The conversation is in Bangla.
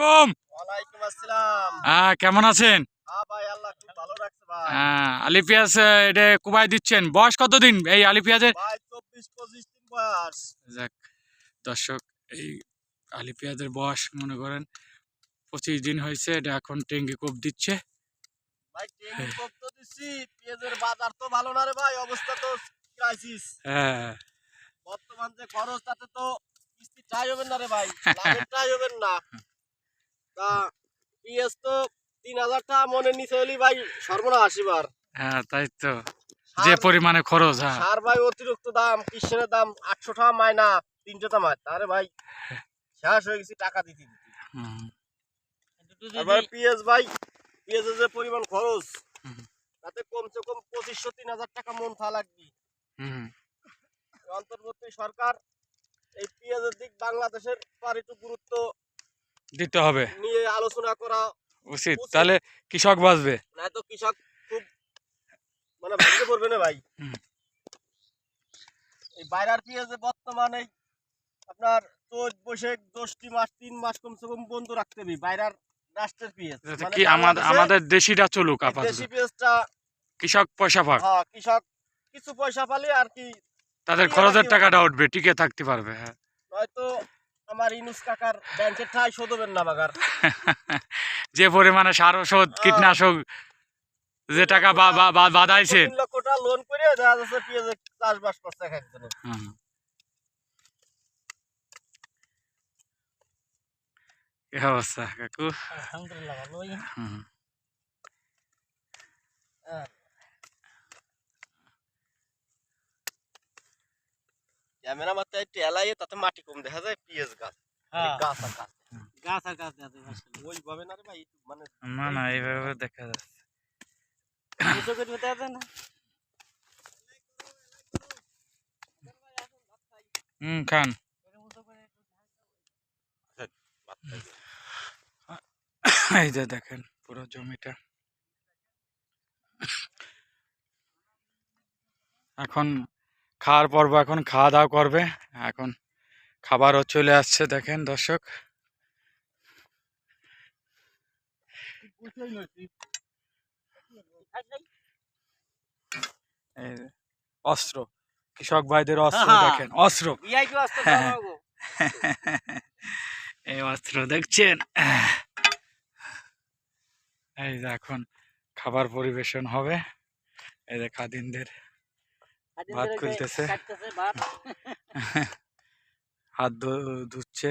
কম ওয়ালাইকুম আসসালাম। হ্যাঁ কেমন আছেন? হ্যাঁ ভাই আল্লাহ খুব ভালো রাখছে ভাই। হ্যাঁ আলি পেঁয়াজ এটা কুবাই দিচ্ছেন। বয়স কতদিন এই আলি পেঁয়াজের পঁচিশ দিন যাক দর্শক এই আলি পেঁয়াজের বয়স মনে করেন পঁচিশ দিন হয়েছে এটা এখন টেঙ্গি কোপ দিচ্ছে। ভাই কোপ তো দিচ্ছি পেঁয়াজের বাজার তো ভালো না রে ভাই অবস্থা তো ক্রাইসিস হ্যাঁ। বর্তমান যে খরচ তাতে তো কিস্তি ট্রাই হবেন না রে ভাই ট্রাই হবেন না। তা পেঁয়াজ তো তিন হাজার টাকা মনে নিচে হলি ভাই সর্বনাশ এবার। হ্যাঁ তাই তো। যে পরিমাণে খরচ হ্যাঁ। সার ভাই অতিরিক্ত দাম কৃষির দাম আটশো টাকা মায়না তিনশো টাকা মায় তারে ভাই শেষ হয়ে গেছি টাকা দিতে দিতে। হুম, আর ভাই পেঁয়াজ যে পরিমাণ খরচ তাতে কমসে কম পঁচিশশো তিন হাজার টাকা মন থা লাগবে। অন্তর্বর্তী সরকার এই পেঁয়াজের দিক বাংলাদেশের একটু গুরুত্ব দিতে হবে। আলোচনা করা উচিত। তাহলে কৃষক বাঁচবে। নয়তো কৃষক খুব মানে ভাগ্যে পড়বে না ভাই। এই বাইরার পেঁয়াজে বর্তমানে আপনার চোদ্দ বৈশাখ দশটি মাস তিন মাস কমসে কম বন্ধ রাখতে হবে বাইরার রাষ্ট্রের পেঁয়াজ। মানে কি আমাদের আমাদের দেশিটা চলুক আপাতত। দেশি পেঁয়াজটা কৃষক পয়সা পাক। হ্যাঁ কৃষক কিছু পয়সা পালে আর কি তাদের খরচের টাকাটা উঠবে টিকে থাকতে পারবে হ্যাঁ। নয়তো আমার ইনুস কাকার ব্যাংকের ঠাই শোধ হবেন না বাগার। যে পরিমাণে সার ওষুধ। কীটনাশক যে টাকা বাদাইছে তিন লক্ষ টাকা লোন করে দেখা যাচ্ছে পেঁয়াজের চাষবাস করছে এক একজনে। অবস্থা কাকু? আলহামদুলিল্লাহ ভালোই ক্যামেরা একটু এলাইয়ে তাতে মাটি কম দেখা যায় পেঁয়াজ গাছ হ্যাঁ। গাছ আর গাছ। গাছ আর গাছ দেখা যায় ওইভাবে না রে ভাই মানে না না এইভাবে দেখা যাচ্ছে। উঁচু করে দেখা যায় না? হুম খান। এই যে দেখেন পুরো জমিটা। এখন খাওয়ার পর্ব এখন খাওয়া দাওয়া করবে। এখন খাবারও চলে আসছে দেখেন দর্শক। অস্ত্র। কৃষক ভাইদের অস্ত্র। দেখেন অস্ত্র। হ্যাঁ। এই অস্ত্র দেখছেন? এই যে এখন খাবার পরিবেশন হবে। এই যে খাদিনদের ভাত খুলতেছে। হাত ধুচ্ছে